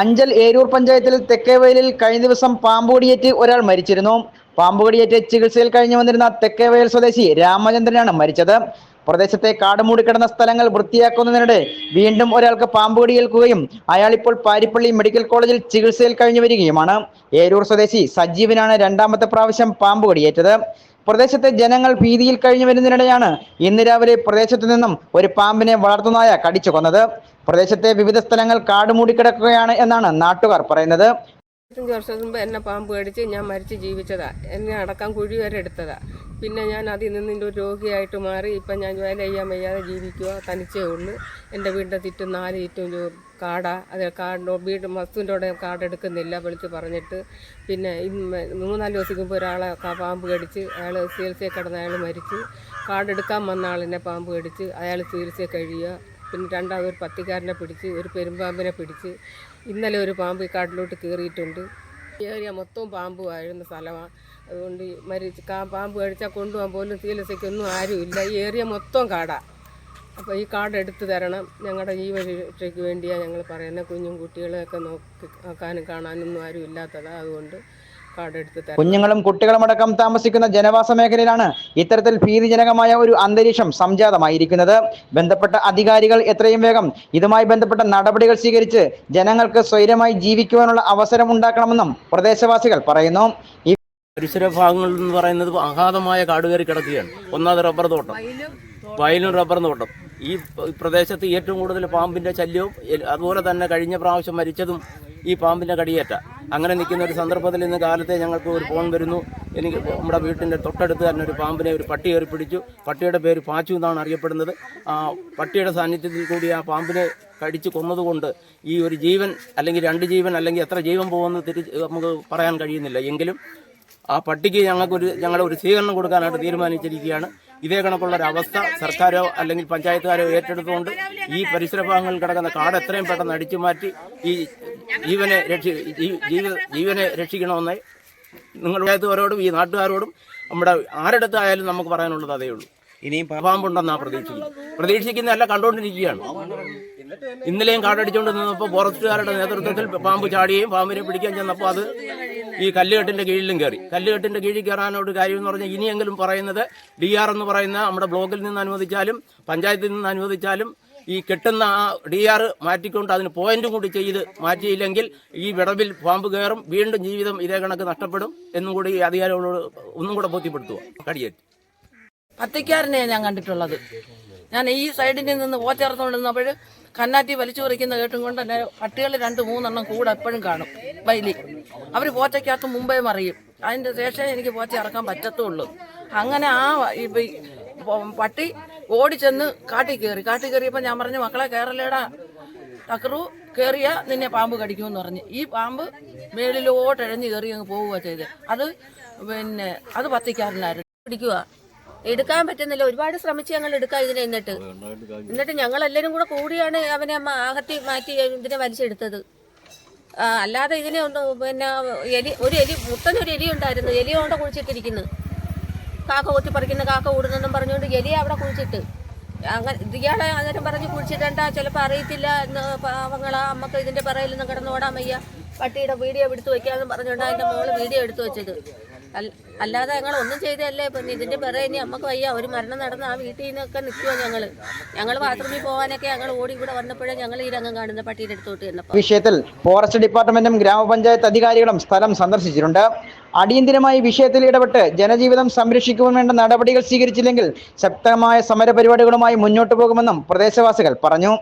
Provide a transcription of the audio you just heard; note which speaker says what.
Speaker 1: അഞ്ചൽ ഏരൂർ പഞ്ചായത്തിൽ തെക്കേവയലിൽ കഴിഞ്ഞ ദിവസം പാമ്പുകടിയേറ്റ് ഒരാൾ മരിച്ചിരുന്നു. പാമ്പുകടിയേറ്റ് ചികിത്സയിൽ കഴിഞ്ഞു വന്നിരുന്ന തെക്കേവയൽ സ്വദേശി രാമചന്ദ്രനാണ് മരിച്ചത്. പ്രദേശത്തെ കാട് മൂടിക്കിടന്ന സ്ഥലങ്ങൾ വൃത്തിയാക്കുന്നതിനിടെ വീണ്ടും ഒരാൾക്ക് പാമ്പുകടിയേൽക്കുകയും അയാൾ ഇപ്പോൾ പാരിപ്പള്ളി മെഡിക്കൽ കോളേജിൽ ചികിത്സയിൽ കഴിഞ്ഞു വരികയുമാണ്. ഏരൂർ സ്വദേശി സജീവനാണ് രണ്ടാമത്തെ പ്രാവശ്യം പാമ്പുകടിയേറ്റത്. പ്രദേശത്തെ ജനങ്ങൾ ഭീതിയിൽ കഴിഞ്ഞു വരുന്നതിനിടെയാണ് ഇന്ന് രാവിലെ പ്രദേശത്തു നിന്നും ഒരു പാമ്പിനെ വളർത്തുന്നതായ കടിച്ചു കൊന്നത്. പ്രദേശത്തെ വിവിധ സ്ഥലങ്ങൾ കാട് മൂടിക്കിടക്കുകയാണ് എന്നാണ് നാട്ടുകാർ പറയുന്നത്.
Speaker 2: വർഷം മുമ്പ് എന്നെ പാമ്പ് കടിച്ച് ഞാൻ മരിച്ച് ജീവിച്ചതാ. എന്നെ അടക്കം കുഴി വരെ എടുത്തതാ. പിന്നെ ഞാൻ അതിൽ നിന്നിന്റെ ഒരു രോഗിയായിട്ട് മാറി. ഇപ്പം ഞാൻ വേല ചെയ്യാൻ വയ്യാതെ ജീവിക്കുക തനിച്ചേ ഉള്ളു. എന്റെ വീടിന്റെ ചുറ്റും നാല് ചുറ്റും കാടാ കാട. അത് കാടിന്റെ വീട് വസ്തുവിന്റെ കൂടെ കാട് എടുക്കുന്നില്ല വിളിച്ച് പറഞ്ഞിട്ട്. പിന്നെ മൂന്നാൽ ദിവസിക്കുമ്പോൾ ഒരാളെ പാമ്പ് കടിച്ച് അയാൾ ചികിത്സയിൽ കിടന്ന അയാൾ മരിച്ചു. കാടെടുക്കാൻ വന്ന ആളിനെ പാമ്പ് കടിച്ച്. അയാൾ ചികിത്സയിൽ കഴിയുക. പിന്നെ രണ്ടാമത് ഒരു പത്തിക്കാരനെ പിടിച്ച് ഒരു പെരുമ്പാമ്പിനെ പിടിച്ച് ഇന്നലെ ഒരു പാമ്പ് ഈ കാട്ടിലോട്ട് കയറിയിട്ടുണ്ട് ഏരിയ മൊത്തവും പാമ്പ് വാഴുന്ന സ്ഥലമാണ് അതുകൊണ്ട് മരി പാമ്പ് കഴിച്ചാൽ കൊണ്ടുപോകാൻ പോലും ചികിത്സയ്ക്കൊന്നും ആരുമില്ല. ഈ ഏരിയ മൊത്തം കാടാണ് അപ്പോൾ ഈ കാർഡ് എടുത്തു തരണം. ഞങ്ങളുടെ ജീവരക്ഷയ്ക്ക് വേണ്ടിയാണ് ഞങ്ങൾ പറയുന്നത് കുഞ്ഞും കുട്ടികളെയൊക്കെ നോക്കി നോക്കാനും കാണാനൊന്നും ആരും ഇല്ലാത്തതാണ് അതുകൊണ്ട് കാർഡ് കുട്ടികളും അടക്കം
Speaker 1: കുഞ്ഞുങ്ങളും താമസിക്കുന്ന ജനവാസ മേഖലയിലാണ് ഇത്തരത്തിൽ ഭീതിജനകമായ ഒരു അന്തരീക്ഷം സംജാതമായിരിക്കുന്നത്. ബന്ധപ്പെട്ട അധികാരികൾ എത്രയും വേഗം ഇതുമായി ബന്ധപ്പെട്ട നടപടികൾ സ്വീകരിച്ച് ജനങ്ങൾക്ക് സ്വൈരമായി ജീവിക്കുവാനുള്ള അവസരം ഉണ്ടാക്കണമെന്നും പ്രദേശവാസികൾ പറയുന്നു. ഈ
Speaker 3: പരിസര ഭാഗങ്ങളിൽ എന്ന് പറയുന്നത് അഗാധമായ കാടുകയറി കിടക്കുകയാണ്. ഒന്നാമത് റബ്ബർ തോട്ടം. വയലും റബ്ബർ തോട്ടം. ഈ പ്രദേശത്ത് ഏറ്റവും കൂടുതൽ പാമ്പിന്റെ ശല്യവും അതുപോലെ തന്നെ കഴിഞ്ഞ പ്രാവശ്യം മരിച്ചതും ഈ പാമ്പിന്റെ കടിയേറ്റ. അങ്ങനെ നിൽക്കുന്ന ഒരു സന്ദർഭത്തിൽ ഇന്ന് കാലത്തെ ഞങ്ങൾക്ക് ഒരു ഫോൺ വരുന്നു. എനിക്ക് നമ്മുടെ വീട്ടിന്റെ തൊട്ടടുത്ത് തന്നെ ഒരു പാമ്പിനെ ഒരു പട്ടി ഏറി പിടിച്ചു. പട്ടിയുടെ പേര് പാച്ചു എന്നാണ് അറിയപ്പെടുന്നത്. ആ പട്ടിയുടെ സാന്നിധ്യത്തിൽ കൂടി ആ പാമ്പിനെ കടിച്ചു കൊന്നതുകൊണ്ട് ഈ ഒരു ജീവൻ അല്ലെങ്കിൽ രണ്ട് ജീവൻ അല്ലെങ്കിൽ എത്ര ജീവൻ പോകുമെന്ന് തിരിച്ച് നമുക്ക് പറയാൻ കഴിയുന്നില്ല. എങ്കിലും ആ പട്ടിക്ക് ഞങ്ങൾക്കൊരു ഞങ്ങളുടെ ഒരു സ്വീകരണം കൊടുക്കാനായിട്ട് തീരുമാനിച്ചിരിക്കുകയാണ്. ഇതേ കണക്കുള്ള ഒരു അവസ്ഥ സർക്കാരോ അല്ലെങ്കിൽ പഞ്ചായത്തുകാരോ ഏറ്റെടുത്തുകൊണ്ട് ഈ പരിസര ഭാഗങ്ങളിൽ കിടക്കുന്ന കാട് എത്രയും പെട്ടെന്ന് അടിച്ചു മാറ്റി ഈ ജീവനെ രക്ഷി ജീവനെ രക്ഷിക്കണമെന്ന് നിങ്ങളുടെ പഞ്ചായത്തുകാരോടും ഈ നാട്ടുകാരോടും നമ്മുടെ ആരുടെടുത്തായാലും നമുക്ക് പറയാനുള്ളത് അതേ ഉള്ളൂ. ഇനിയും പാമ്പുണ്ടെന്നാ പ്രതീക്ഷിക്കുന്നത്. പ്രതീക്ഷിക്കുന്നതല്ല കണ്ടുകൊണ്ടിരിക്കുകയാണ്. ഇന്നലെയും കാടടിച്ചുകൊണ്ട് നിന്നപ്പോൾ ഫോറസ്റ്റുകാരുടെ നേതൃത്വത്തിൽ പാമ്പ് ചാടുകയും പാമ്പിനെ പിടിക്കാൻ ചെന്നപ്പോൾ അത് ഈ കല്ലുകെട്ടിന്റെ കീഴിലും കയറി. കല്ലുകെട്ടിന്റെ കീഴിൽ കയറാനോട് കാര്യം എന്ന് പറഞ്ഞാൽ ഇനിയെങ്കിലും പറയുന്നത് ഡി ആർ എന്ന് പറയുന്ന നമ്മുടെ ബ്ലോക്കിൽ നിന്ന് അനുവദിച്ചാലും പഞ്ചായത്തിൽ നിന്ന് അനുവദിച്ചാലും ഈ കിട്ടുന്ന ആ ഡി ആർ മാറ്റിക്കൊണ്ട് അതിന് പോയിന്റും കൂടി ചെയ്ത് മാറ്റിയില്ലെങ്കിൽ ഈ വിടവിൽ പാമ്പ് കയറും വീണ്ടും ജീവിതം ഇതേ കണക്ക് നഷ്ടപ്പെടും എന്നും കൂടി അധികാരികളോട് ഒന്നും കൂടെ ബോധ്യപ്പെടുത്തുക. കടിയേറ്റ്.
Speaker 4: പത്തിക്കാരനെ ഞാൻ കണ്ടിട്ടുള്ളത്. ഞാൻ ഈ സൈഡിൽ നിന്ന് ഓച്ചേർത്തുകൊണ്ടിരുന്നപ്പോൾ കന്നാറ്റി വലിച്ചു പറിക്കുന്ന കേട്ടും കൊണ്ട് തന്നെ പട്ടികൾ രണ്ട് മൂന്നെണ്ണം കൂടെ എപ്പോഴും കാണും. വൈലി അവർ പോച്ചയ്ക്കകത്ത് മുമ്പേ മറിയും. അതിന്റെ ശേഷം എനിക്ക് പോച്ച ഇറക്കാൻ പറ്റത്തുള്ളൂ. അങ്ങനെ ആ പട്ടി ഓടിച്ചെന്ന് കാട്ടിൽ കയറി. കാട്ടിൽ കയറിയപ്പോൾ ഞാൻ പറഞ്ഞു മക്കളെ കയറലേടാ തക്കറു കയറിയ നിന്നെ പാമ്പ് കടിക്കുമെന്ന് പറഞ്ഞ്. ഈ പാമ്പ് മേളിലോട്ട് ഇഴഞ്ഞ് കയറി അങ്ങ് പോവുക ചെയ്ത്. അത് പിന്നെ അത് പത്തിക്കാരനായിരുന്നു.
Speaker 5: പിടിക്കുക എടുക്കാൻ പറ്റുന്നില്ല. ഒരുപാട് ശ്രമിച്ച് ഞങ്ങൾ എടുക്കാം ഇതിനെ എന്നിട്ട്. എന്നിട്ട് ഞങ്ങൾ എല്ലാവരും കൂടെ കൂടിയാണ് അവനെ അമ്മ ആകത്തി മാറ്റി ഇതിനെ വലിച്ചെടുത്തത്. അല്ലാതെ ഇതിനെ ഒന്ന് പിന്നെ എലി ഒരു എലി മുട്ടനൊരു എലി ഉണ്ടായിരുന്നു എലി കൊണ്ട് കുഴിച്ചിട്ടിരിക്കുന്നു. കാക്ക കൊത്തി പറിക്കുന്ന കാക്ക ഓടുന്നെന്നും പറഞ്ഞുകൊണ്ട് എലി അവിടെ കുഴിച്ചിട്ട്. അങ്ങനെ ഇയാളെ അന്നേരം പറഞ്ഞ് കുഴിച്ചിട്ടണ്ട ചിലപ്പോൾ അറിയത്തില്ല എന്ന് പാവങ്ങളാ അമ്മയ്ക്ക് ഇതിന്റെ പറയിൽ നിന്ന് കിടന്നോടാൻ വയ്യ. പട്ടിയുടെ വീഡിയോ എടുത്ത് വെക്കാന്ന് പറഞ്ഞുകൊണ്ട് അതിന്റെ മോൾ വീഡിയോ എടുത്തു വെച്ചത്. അല്ല- അല്ലാതെ ഞങ്ങൾ ഒന്നും ചെയ്തല്ലേ പിന്നെ ഇതിന്റെ പിറ ഇനി അമ്മയ്ക്ക് വയ്യ. ഒരു മരണം നടന്ന് ആ വീട്ടിൽ നിന്നൊക്കെ നിൽക്കുമോ ഞങ്ങൾ ഞങ്ങൾ ബാത്റൂമിൽ പോകാനൊക്കെ ഞങ്ങൾ ഓടി ഇവിടെ വന്നപ്പോഴേ ഞങ്ങൾ ഈ രംഗം കാണുന്ന പട്ടിയുടെ അടുത്തോട്ട് ചെന്നപ്പോൾ
Speaker 1: വിഷയത്തിൽ ഫോറസ്റ്റ് ഡിപ്പാർട്ട്മെന്റും ഗ്രാമപഞ്ചായത്ത് അധികാരികളും സ്ഥലം സന്ദർശിച്ചിട്ടുണ്ട്. അടിയന്തിരമായി വിഷയത്തിൽ ഇടപെട്ട് ജനജീവിതം സംരക്ഷിക്കുവാൻ വേണ്ട നടപടികൾ സ്വീകരിച്ചില്ലെങ്കിൽ ശക്തമായ സമരപരിപാടികളുമായി മുന്നോട്ടു പോകുമെന്നും പ്രദേശവാസികൾ പറഞ്ഞു.